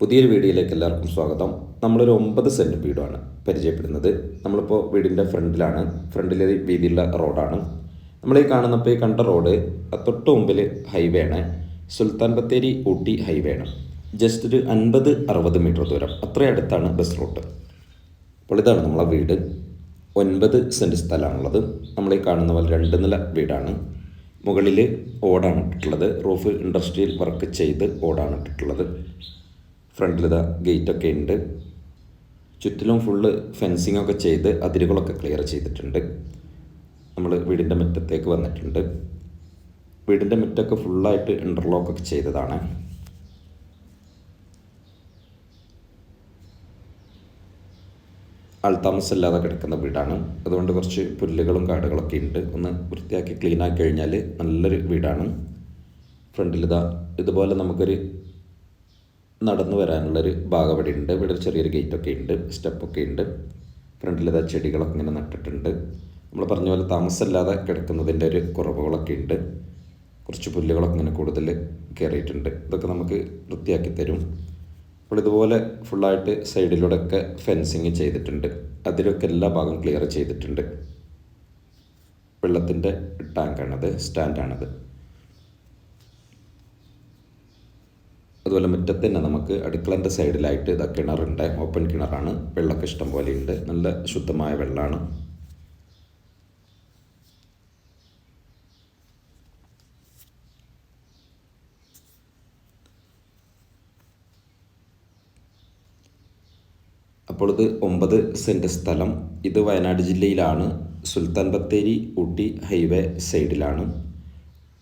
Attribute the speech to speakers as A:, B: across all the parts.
A: പുതിയൊരു വീഡിയോയിലേക്ക് എല്ലാവർക്കും സ്വാഗതം. നമ്മളൊരു ഒമ്പത് സെന്റ് വീടാണ് പരിചയപ്പെടുന്നത്. നമ്മളിപ്പോൾ വീടിന്റെ ഫ്രണ്ടിലാണ്. ഫ്രണ്ടിലെ വീതിയുള്ള റോഡാണ്. നമ്മൾ ഈ കാണുന്നപ്പോൾ ഈ കണ്ട റോഡ് തൊട്ട് മുമ്പിൽ ഹൈവേ ആണ്. സുൽത്താൻ ബത്തേരി ഊട്ടി ഹൈവേ ആണ്. ജസ്റ്റ് ഒരു അൻപത് അറുപത് മീറ്റർ ദൂരം. അത്രയും അടുത്താണ് ബസ് റൂട്ട്. അപ്പോൾ ഇതാണ് നമ്മളെ വീട്. ഒൻപത് സെന്റ് സ്ഥലമാണുള്ളത്. നമ്മൾ ഈ കാണുന്ന പോലെ രണ്ട് നില വീടാണ്. മുകളിൽ ഓടാണ് ഇട്ടിട്ടുള്ളത്. റൂഫ് ഇൻഡസ്ട്രിയൽ വർക്ക് ചെയ്ത് ഓടാണ് ഇട്ടിട്ടുള്ളത്. ഫ്രണ്ടിൽ ഗേറ്റ് ഗേറ്റൊക്കെ ഉണ്ട്. ചുറ്റിലും ഫുള്ള് ഫെൻസിങ് ഒക്കെ ചെയ്ത് അതിരുകളൊക്കെ ക്ലിയർ ചെയ്തിട്ടുണ്ട്. നമ്മൾ വീടിന്റെ മുറ്റത്തേക്ക് വന്നിട്ടുണ്ട്. വീടിന്റെ മുറ്റമൊക്കെ ഫുള്ളായിട്ട് ഇന്റർലോക്കൊക്കെ ചെയ്തതാണ്. ആൾത്താമസമില്ലാതെ കിടക്കുന്ന വീടാണ്. അതുകൊണ്ട് കുറച്ച് പുല്ലുകളും കാടുകളൊക്കെ ഉണ്ട്. ഒന്ന് വൃത്തിയാക്കി ക്ലീൻ ആക്കി കഴിഞ്ഞാൽ നല്ലൊരു വീടാണ്. ഫ്രണ്ടിലിതാ ഇതുപോലെ നമുക്കൊരു നടന്നു വരാനുള്ളൊരു ഭാഗം ഇവിടെ ഉണ്ട് ഇവിടെ ഒരു ചെറിയൊരു ഗേറ്റൊക്കെ ഉണ്ട് സ്റ്റെപ്പൊക്കെ ഉണ്ട് ഫ്രണ്ടിലത് ചെടികളൊക്കെ ഇങ്ങനെ നട്ടിട്ടുണ്ട്. നമ്മൾ പറഞ്ഞ പോലെ താമസമില്ലാതെ കിടക്കുന്നതിന്റെ ഒരു കുറവുകളൊക്കെ ഉണ്ട്. കുറച്ച് പുല്ലുകളൊക്കെ ഇങ്ങനെ കൂടുതൽ കയറിയിട്ടുണ്ട്. ഇതൊക്കെ നമുക്ക് വൃത്തിയാക്കി തരും. അപ്പോൾ ഇതുപോലെ ഫുള്ളായിട്ട് സൈഡിലൂടെയൊക്കെ ഫെൻസിങ് ചെയ്തിട്ടുണ്ട്. അതിലൊക്കെ എല്ലാ ഭാഗം ക്ലിയർ ചെയ്തിട്ടുണ്ട്. വെള്ളത്തിന്റെ ടാങ്കാണത് സ്റ്റാൻഡാണത്. അതുപോലെ മുറ്റത്ത് തന്നെ നമുക്ക് അടുക്കളന്റെ സൈഡിലായിട്ട് ഇതാ കിണറുണ്ട്. ഓപ്പൺ കിണറാണ്. വെള്ളമൊക്കെ ഇഷ്ടം പോലെ ഉണ്ട്. നല്ല ശുദ്ധമായ വെള്ളമാണ് അപ്പോൾ ഇത് ഒമ്പത് സെന്റ് സ്ഥലം. ഇത് വയനാട് ജില്ലയിലാണ്. സുൽത്താൻ ബത്തേരി ഊട്ടി ഹൈവേ സൈഡിലാണ്.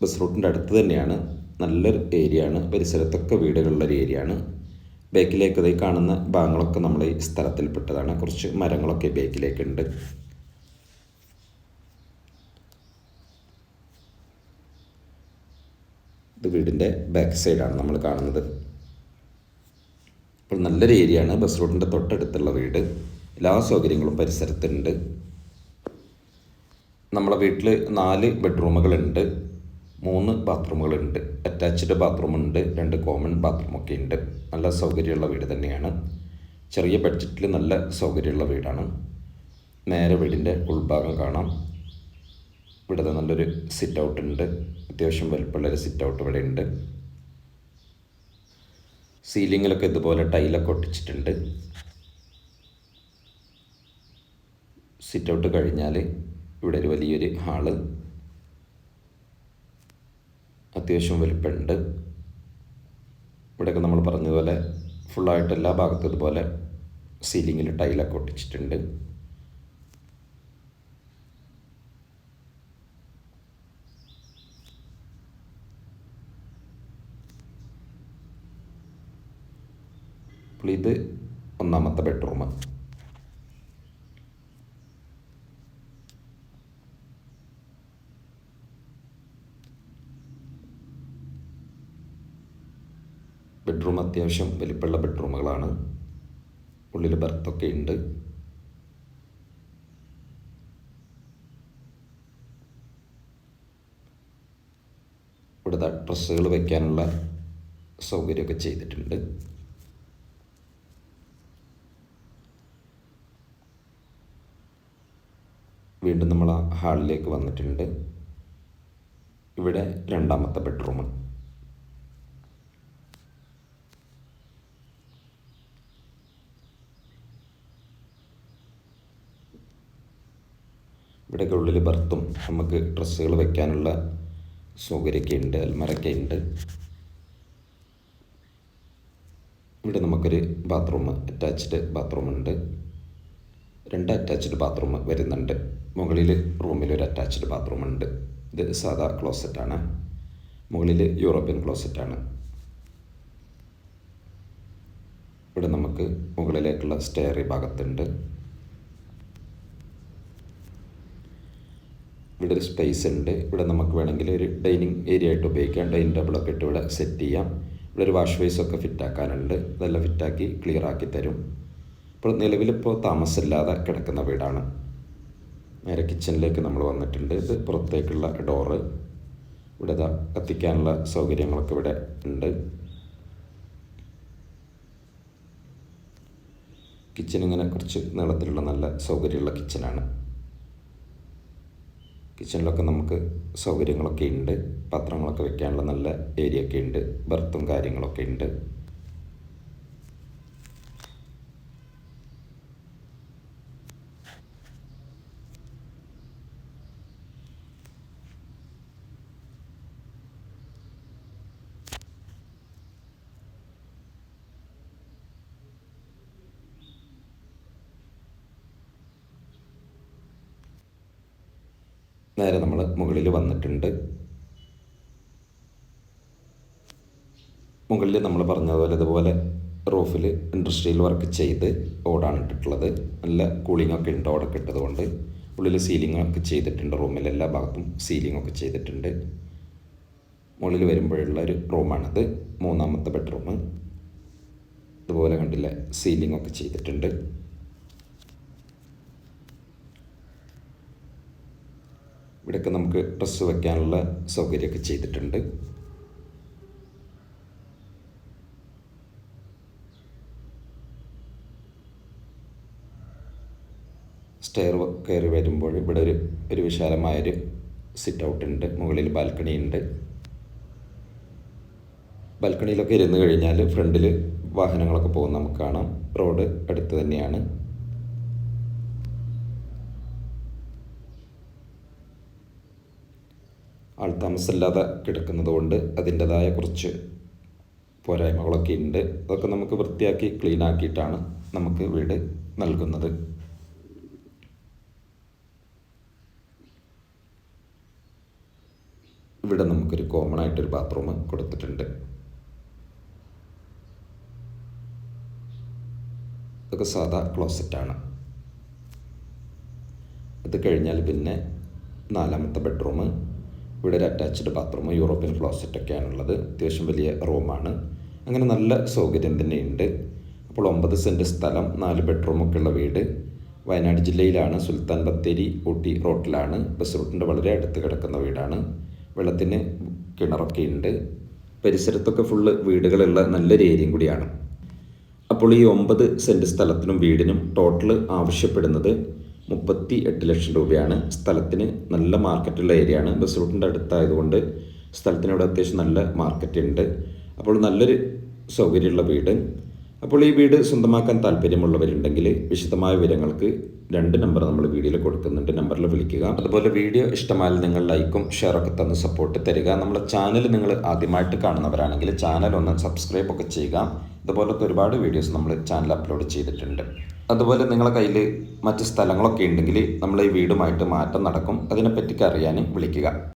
A: ബസ് റൂട്ടിന്റെ അടുത്ത് തന്നെയാണ്. നല്ലൊരു ഏരിയ ആണ് പരിസരത്തൊക്കെ വീടുകളുള്ളൊരു ഏരിയ ആണ് ബേക്കിലേക്ക് ഇതായി കാണുന്ന ഭാഗങ്ങളൊക്കെ നമ്മൾ ഈ സ്ഥലത്തിൽപ്പെട്ടതാണ്. കുറച്ച് മരങ്ങളൊക്കെ ബാക്കിലേക്കുണ്ട്. ഇത് വീടിന്റെ ബാക്ക് സൈഡാണ് നമ്മൾ കാണുന്നത്. അപ്പോൾ നല്ലൊരു ഏരിയ ആണ് ബസ് റൂട്ടിന്റെ തൊട്ടടുത്തുള്ള വീട്. എല്ലാ സൗകര്യങ്ങളും പരിസരത്തുണ്ട്. നമ്മളെ വീട്ടിൽ നാല് ബെഡ്റൂമുകളുണ്ട് മൂന്ന് ബാത്റൂമുകളുണ്ട്. അറ്റാച്ച്ഡ് ബാത്റൂമുണ്ട് രണ്ട് കോമൺ ബാത്റൂമൊക്കെ ഉണ്ട് നല്ല സൗകര്യമുള്ള വീട് തന്നെയാണ്. ചെറിയ ബഡ്ജറ്റിൽ നല്ല സൗകര്യമുള്ള വീടാണ്. നേരെ വീടിന്റെ ഉൾഭാഗം കാണാം. ഇവിടെ നല്ലൊരു സിറ്റ് ഔട്ട് ഉണ്ട്. അത്യാവശ്യം വലുപ്പമുള്ളൊരു സിറ്റ് ഔട്ട് ഇവിടെ ഉണ്ട്. സീലിങ്ങിലൊക്കെ ഇതുപോലെ ടൈലൊക്കെ ഒട്ടിച്ചിട്ടുണ്ട്. സിറ്റ് ഔട്ട് കഴിഞ്ഞാൽ ഇവിടെ ഒരു വലിയൊരു ഹാൾ. അത്യാവശ്യം വലിപ്പമുണ്ട്. ഇവിടെയൊക്കെ നമ്മൾ പറഞ്ഞതുപോലെ ഫുള്ളായിട്ട് എല്ലാ ഭാഗത്തും ഇതുപോലെ സീലിങ്ങിൽ ടൈലൊക്കെ ഒട്ടിച്ചിട്ടുണ്ട്. ഇത് ഒന്നാമത്തെ ബെഡ്റൂം ബെഡ്റൂം അത്യാവശ്യം വലിപ്പമുള്ള ബെഡ്റൂമുകളാണ് ഉള്ളിൽ ബർത്തൊക്കെ ഉണ്ട്. ഇവിടുത്തെ ഡ്രസ്സുകൾ വയ്ക്കാനുള്ള സൗകര്യമൊക്കെ ചെയ്തിട്ടുണ്ട്. വീണ്ടും നമ്മൾ ആ ഹാളിലേക്ക് വന്നിട്ടുണ്ട്. ഇവിടെ രണ്ടാമത്തെ ബെഡ്റൂം ഇവിടെയൊക്കെ ഉള്ളിൽ ബർത്തും നമുക്ക് ഡ്രസ്സുകൾ വെക്കാനുള്ള സൗകര്യമൊക്കെ ഉണ്ട് അൽമരൊക്കെ ഉണ്ട് ഇവിടെ നമുക്കൊരു ബാത്റൂം അറ്റാച്ച്ഡ് ബാത്റൂം ഉണ്ട്. രണ്ട് അറ്റാച്ച്ഡ് ബാത്റൂം വരുന്നുണ്ട്. മുകളിൽ റൂമിൽ ഒരു അറ്റാച്ച്ഡ് ബാത്റൂം ഉണ്ട്. ഇത് സാധാ ക്ലോസറ്റാണ് മുകളിൽ യൂറോപ്യൻ ക്ലോസറ്റാണ് ഇവിടെ നമുക്ക് മുകളിലേക്കുള്ള സ്റ്റെയറി ഭാഗത്തുണ്ട്. ഇവിടെ ഒരു സ്പേസ് ഉണ്ട്. ഇവിടെ നമുക്ക് വേണമെങ്കിൽ ഒരു ഡൈനിങ് ഏരിയ ആയിട്ട് ഉപയോഗിക്കാം. ഡൈനിങ് ടേബിളൊക്കെ ഇട്ട് ഇവിടെ സെറ്റ് ചെയ്യാം. ഇവിടെ ഒരു വാഷ് ബേസ് ഒക്കെ ഫിറ്റാക്കാനുണ്ട് അതെല്ലാം ഫിറ്റാക്കി ക്ലിയർ ആക്കി തരും. ഇപ്പോൾ നിലവിലിപ്പോൾ താമസമില്ലാതെ കിടക്കുന്ന വീടാണ്. നേരെ കിച്ചണിലേക്ക് നമ്മൾ വന്നിട്ടുണ്ട്. ഇത് പുറത്തേക്കുള്ള ഡോറ് ഇവിടെ കത്തിക്കാനുള്ള സൗകര്യങ്ങളൊക്കെ ഇവിടെ ഉണ്ട്. കിച്ചൻ ഇങ്ങനെ കുറച്ച് നീളത്തിലുള്ള നല്ല സൗകര്യമുള്ള കിച്ചനാണ് കിച്ചണിലൊക്കെ നമുക്ക് സൗകര്യങ്ങളൊക്കെ ഉണ്ട്. പാത്രങ്ങളൊക്കെ വെക്കാനുള്ള നല്ല ഏരിയ ഒക്കെ ഉണ്ട്. ബർത്തും കാര്യങ്ങളൊക്കെ ഉണ്ട്. നേരെ നമ്മൾ മുകളിൽ വന്നിട്ടുണ്ട്. മുകളിൽ നമ്മൾ പറഞ്ഞതുപോലെ ഇതുപോലെ റൂഫിൽ ഇൻഡസ്ട്രിയൽ വർക്ക് ചെയ്ത് ഓടാണ് ഇട്ടിട്ടുള്ളത്. നല്ല കൂളിംഗ് ഒക്കെ ഉണ്ട് ഓടൊക്കെ ഇട്ടതുകൊണ്ട്. ഉള്ളിൽ സീലിംഗ് ഒക്കെ ചെയ്തിട്ടുണ്ട് റൂമിൽ എല്ലാ ഭാഗത്തും സീലിംഗ് ഒക്കെ ചെയ്തിട്ടുണ്ട്. മുകളിൽ വരുമ്പോഴുള്ള ഒരു റൂമാണിത് മൂന്നാമത്തെ ബെഡ്റൂം ഇതുപോലെ കണ്ടില്ല? സീലിംഗ് ഒക്കെ ചെയ്തിട്ടുണ്ട്. ഇവിടെയൊക്കെ നമുക്ക് ഡ്രസ്സ് വെക്കാനുള്ള സൗകര്യമൊക്കെ ചെയ്തിട്ടുണ്ട്. സ്റ്റെയർ കയറി വരുമ്പോൾ ഇവിടെ ഒരു ഒരു വിശാലമായൊരു സിറ്റ് ഔട്ട് ഉണ്ട്. മുകളിൽ ബാൽക്കണി ഉണ്ട്. ബാൽക്കണിയിലൊക്കെ ഇരുന്ന് കഴിഞ്ഞാൽ ഫ്രണ്ടിൽ വാഹനങ്ങളൊക്കെ പോകുന്ന നമുക്ക് കാണാം. റോഡ് അടുത്ത് തന്നെയാണ്. ആൾതാമസമില്ലാതെ കിടക്കുന്നത് കൊണ്ട് അതിന്റെതായ കുറച്ച് പോരായ്മകളൊക്കെ ഉണ്ട്. അതൊക്കെ നമുക്ക് വൃത്തിയാക്കി ക്ലീൻ ആക്കിയിട്ടാണ് നമുക്ക് വീട് നൽകുന്നത്. ഇവിടെ നമുക്കൊരു കോമൺ ആയിട്ടൊരു ബാത്റൂം കൊടുത്തിട്ടുണ്ട്. ഇതൊക്കെ സാധാ ക്ലോസറ്റാണ് അത് കഴിഞ്ഞാൽ പിന്നെ നാലാമത്തെ ബെഡ്റൂം ഇവിടെ ഒരു അറ്റാച്ച്ഡ് ബാത്റൂം യൂറോപ്യൻ ക്ലോസറ്റ് ഒക്കെയാണുള്ളത്. അത്യാവശ്യം വലിയ റൂമാണ് അങ്ങനെ നല്ല സൗകര്യം തന്നെയുണ്ട് അപ്പോൾ ഒമ്പത് സെന്റ് സ്ഥലം നാല് ബെഡ്റൂമൊക്കെ ഉള്ള വീട്. വയനാട് ജില്ലയിലാണ് സുൽത്താൻ ബത്തേരി ഊട്ടി റോട്ടിലാണ്. ബസ് റൂട്ടിന്റെ വളരെ അടുത്ത് കിടക്കുന്ന വീടാണ്. വെള്ളത്തിന് കിണറൊക്കെ ഉണ്ട്. പരിസരത്തൊക്കെ ഫുള്ള് വീടുകളുള്ള നല്ലൊരു ഏരിയയും കൂടിയാണ്. അപ്പോൾ ഈ ഒമ്പത് സെന്റ് സ്ഥലത്തിനും വീടിനും ടോട്ടൽ ആവശ്യപ്പെടുന്നത് മുപ്പത്തി എട്ട് ലക്ഷം രൂപയാണ് സ്ഥലത്തിന് നല്ല മാർക്കറ്റുള്ള ഏരിയ ആണ് ബസ് റൂട്ടിന്റെ അടുത്തായതുകൊണ്ട് സ്ഥലത്തിന് ഇവിടെ അത്യാവശ്യം നല്ല മാർക്കറ്റ് ഉണ്ട് അപ്പോൾ നല്ലൊരു സൗകര്യമുള്ള വീട്. അപ്പോൾ ഈ വീട് സ്വന്തമാക്കാൻ താല്പര്യമുള്ളവരുണ്ടെങ്കിൽ വിശദമായ വിവരങ്ങൾക്ക് രണ്ട് നമ്പർ നമ്മൾ വീഡിയോയിൽ കൊടുക്കുന്നുണ്ട്. നമ്പറിൽ വിളിക്കുക. അതുപോലെ വീഡിയോ ഇഷ്ടമായാൽ നിങ്ങൾ ലൈക്കും ഷെയറൊക്കെ തന്ന് സപ്പോർട്ട് തരിക. നമ്മുടെ ചാനൽ നിങ്ങൾ ആദ്യമായിട്ട് കാണുന്നവരാണെങ്കിൽ ചാനൽ ഒന്ന് സബ്സ്ക്രൈബ് ഒക്കെ ചെയ്യുക. ഇതുപോലത്തെ ഒരുപാട് വീഡിയോസ് നമ്മൾ ചാനൽ അപ്ലോഡ് ചെയ്തിട്ടുണ്ട്. അതുപോലെ നിങ്ങളുടെ കയ്യിൽ മറ്റ് സ്ഥലങ്ങളൊക്കെ ഉണ്ടെങ്കിൽ നമ്മൾ ഈ വീടുമായിട്ട് മാറ്റം നടക്കും. അതിനെപ്പറ്റി അറിയാൻ വിളിക്കുക.